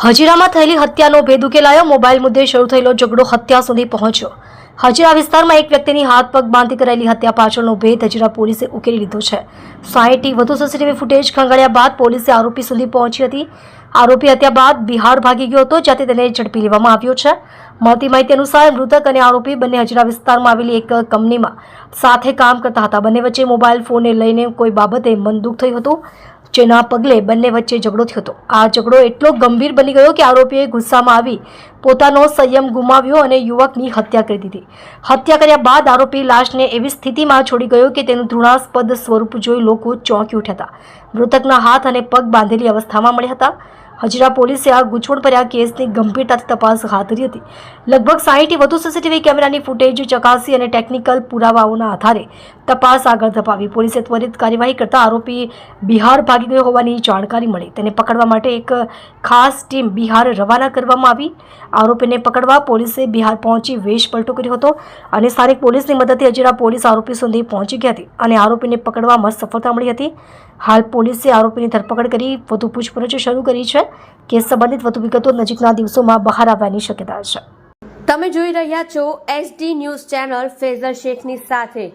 હજીરામાં થયેલી હત્યાનો ભેદ ઉકેલાયો. મોબાઈલ મુદ્દે શરૂ થયેલો ઝઘડો હત્યા સુધી પહોંચ્યો. હજીરા વિસ્તારમાં એક વ્યક્તિની હાથ પગ બાંધી કરાયેલી હત્યા પાછળનો ભેદ હજીરા પોલીસે ઉકેલી લીધો છે. સાહીઠથી વધુ સીસીટીવી ફૂટેજ ખંગાળ્યા બાદ પોલીસે આરોપી સુધી પહોંચી હતી. આરોપી હત્યા બાદ બિહાર ભાગી ગયો હતો, જ્યાંથી તેને ઝડપી લેવામાં આવ્યો છે. મળતી માહિતી અનુસાર મૃતક અને આરોપી બંને હજરા વિસ્તારમાં આવેલી એક કંપનીમાં સાથે કામ કરતા હતા. બંને વચ્ચે મોબાઈલ ફોનને લઈને કોઈ બાબતે મનદુખ થયું હતું, જેના પગલે બંને વચ્ચે ઝઘડો થયો હતો. આ ઝઘડો એટલો ગંભીર બની ગયો કે આરોપીએ ગુસ્સામાં આવી પોતાનો સંયમ ગુમાવ્યો અને યુવકની હત્યા કરી દીધી. હત્યા કર્યા બાદ આરોપી લાશને એવી સ્થિતિમાં છોડી ગયો કે તેનું ધૃણાસ્પદ સ્વરૂપ જોઈ લોકો ચોંકી ઉઠ્યા હતા. મૃતકના હાથ અને પગ બાંધેલી અવસ્થામાં મળ્યા હતા. હજીરા પોલીસે આ ગૂંચવણભર્યા કેસની ગંભીરતાથી તપાસ હાથ ધરી હતી. લગભગ સાહીઠથી વધુ સીસીટીવી કેમેરાની ફૂટેજ, ચકાસી અને ટેકનિકલ પુરાવાઓના આધારે તપાસ આગળ ધપાવી. પોલીસે ત્વરિત કાર્યવાહી કરતા આરોપી બિહાર ભાગી ગયો હોવાની જાણકારી મળી. તેને પકડવા માટે એક ખાસ ટીમ બિહાર રવાના કરવામાં આવી. આરોપીને પકડવા પોલીસે બિહાર પહોંચી વેશ પલટો કર્યો હતો અને સ્થાનિક પોલીસની મદદથી હજીરા પોલીસ આરોપી સુધી પહોંચી ગઈ હતી અને આરોપીને પકડવામાં સફળતા મળી હતી. હાલ પોલીસે આરોપીની ધરપકડ કરી વધુ પૂછપરછ શરૂ કરી છે. કેસ સંબંધિત વધુ વિગતો નજીકના દિવસોમાં બહાર આવવાની શક્યતા છે. તમે જોઈ રહ્યા છો એસડી ન્યૂઝ ચેનલ ફેઝર શેખની સાથે.